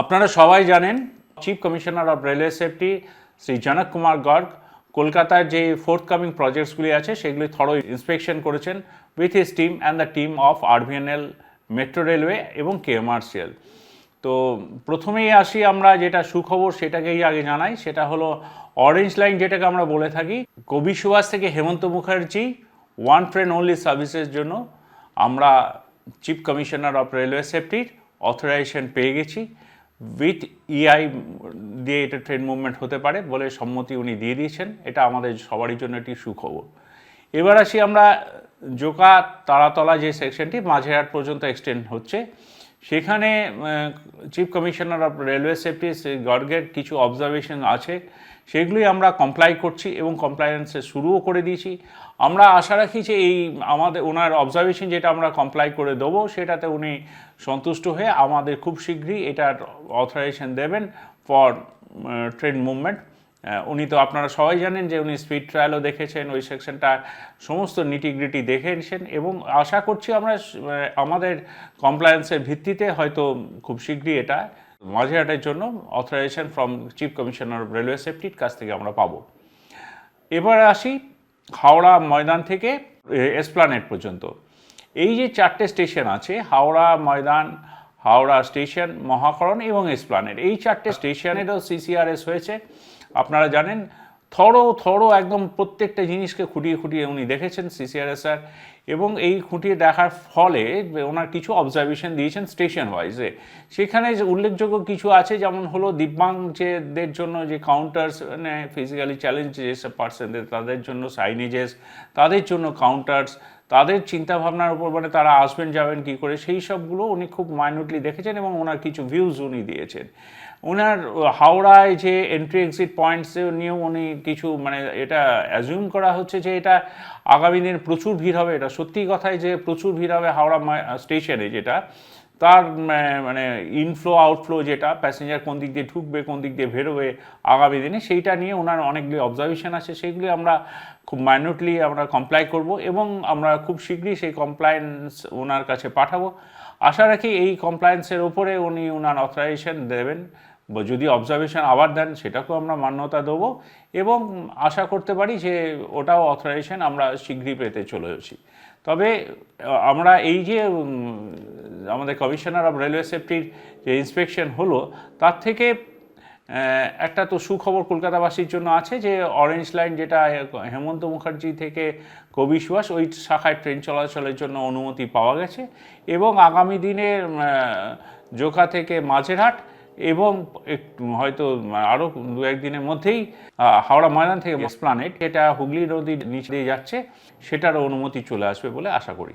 আপনারা সবাই জানেন chief commissioner of railway safety Shri Janak Kumar Garg, কলকাতার যে ফোর্থ কামিং প্রজেক্টসগুলি আছে, সেগুলি থরো ইন্সপেকশন করেছেন with his team and the team of RVNL metro railway এবং কেএমআরসিএল তো প্রথমেই আসি আমরা, যেটা সুখবর সেটাকেই আগে জানাই, সেটা হলো অরেঞ্জ লাইন যেটাকে আমরা বলে থাকি, কবি সুভাষ থেকে Hemanta Mukherjee one train only সার্ভিসের জন্য আমরা চিফ কমিশনার অফ রেলওয়ে সেফটির অথরাইজেশন পেয়ে গেছি। উইথ ইআই দিয়ে এটা ট্রেন মুভমেন্ট হতে পারে বলে সম্মতি উনি দিয়ে দিয়েছেন। এটা আমাদের সবারই জন্য একটি সুখবর। এবার আসি আমরা জোকা তারাতলা যে সেকশনটি মাঝেরহাট পর্যন্ত এক্সটেন্ড হচ্ছে। সেখানে chief commissioner of railway safety গর্গের কিছু অবজারভেশন আছে। সেগুলি আমরা কমপ্লাই করছি এবং কমপ্লায়েন্সে শুরুও করে দিয়েছি। আমরা আশা রাখি যে এই আমাদের, ওনার অবজারভেশন যেটা আমরা কমপ্লাই করে দেবো, সেটাতে উনি সন্তুষ্ট হয়ে আমাদের খুব শীঘ্রই এটার অথরাইজেশন দেবেন ফর ট্রেন মুভমেন্ট উনি তো আপনারা সবাই জানেন যে উনি স্পিড ট্রায়ালও দেখেছেন, ওই সেকশনটা সমস্ত নিটিগ্রিটি দেখেছেন এবং আশা করছি আমরা আমাদের কমপ্লায়েন্সের ভিত্তিতে হয়তো খুব শীঘ্রই এটা মাঝেরহাটের জন্য authorisation from chief commissioner of railway সেফটির কাছ থেকে আমরা পাবো। এবার আসি হাওড়া ময়দান থেকে এসপ্লানেট পর্যন্ত। এই যে চারটে স্টেশন আছে, হাওড়া ময়দান হাওড়া স্টেশন, মহাকরণ এবং এসপ্লানেট এই চারটে স্টেশনেরও সিসিআরএস হয়েছে। আপনারা জানেন, থরো থরো একদম প্রত্যেকটা জিনিসকে খুঁটিয়ে খুঁটিয়ে উনি দেখেছেন সিসিআরএস স্যার। এবং এই খুঁটিয়ে দেখার ফলে ওনার কিছু অবজারভেশন দিয়েছেন স্টেশন ওয়াইজে সেখানে যে উল্লেখযোগ্য কিছু আছে, যেমন হলো দিব্যাঙ্গদের জন্য যে কাউন্টার্স মানে ফিজিক্যালি চ্যালেঞ্জ যেসব পার্সনদের তাদের জন্য সাইনেজেস তাদের জন্য কাউন্টার্স তাদের চিন্তা ভাবনার উপর মানে তারা আসবেন, যাবেন, কি করে, সেই সবগুলো উনি খুব মাইনুটলি দেখেছেন এবং ওনার কিছু ভিউজ উনি দিয়েছেন। ওনার হাওড়ায় যে এন্ট্রি এক্সিট পয়েন্টস নিয়েও উনি কিছু মানে এটা অ্যাজিউম করা হচ্ছে যে এটা আগামী দিনের প্রচুর ভিড় হবে। এটা সত্যি কথাই যে প্রচুর ভিড় হবে হাওড়া স্টেশনে যেটা। তার মানে- ইনফ্লো আউটফ্লো যেটা প্যাসেঞ্জার কোন দিক দিয়ে ঢুকবে, কোন দিক দিয়ে বেরোবে আগামী দিনে, সেইটা নিয়ে ওনার অনেকগুলি অবজারভেশন আছে। সেগুলি আমরা খুব মাইনুটলি আমরা কমপ্লাই করব এবং আমরা খুব শীঘ্রই সেই কমপ্লায়েন্স ওনার কাছে পাঠাবো। আশা রাখি এই কমপ্লায়েন্সের ওপরে উনি ওনার অথরাইজেশন দেবেন। যদি অবজারভেশন আবার দেন, সেটাকেও আমরা মান্যতা দেবো এবং আশা করতে পারি যে ওটাও অথরাইজেশন আমরা শীঘ্রই পেতে চলেছি। তবে আমরা এই যে আমাদের কমিশনার অফ রেলওয়ে সেফটির যে ইন্সপেকশন হলো তার থেকে একটা তো সুখবর কলকাতাবাসীর জন্য আছে যে অরেঞ্জ লাইন যেটা হেমন্ত মুখার্জি থেকে কবি সুভাষ ওই শাখায় ট্রেন চলাচলের জন্য অনুমতি পাওয়া গেছে এবং আগামী দিনে জোকা থেকে মাঝেরহাট এবং একটু হয়তো আরও দু একদিনের মধ্যেই হাওড়া ময়দান থেকে প্লানেট এটা হুগলি নদীর নিচে দিয়ে যাচ্ছে সেটারও অনুমতি চলে আসবে বলে আশা করি।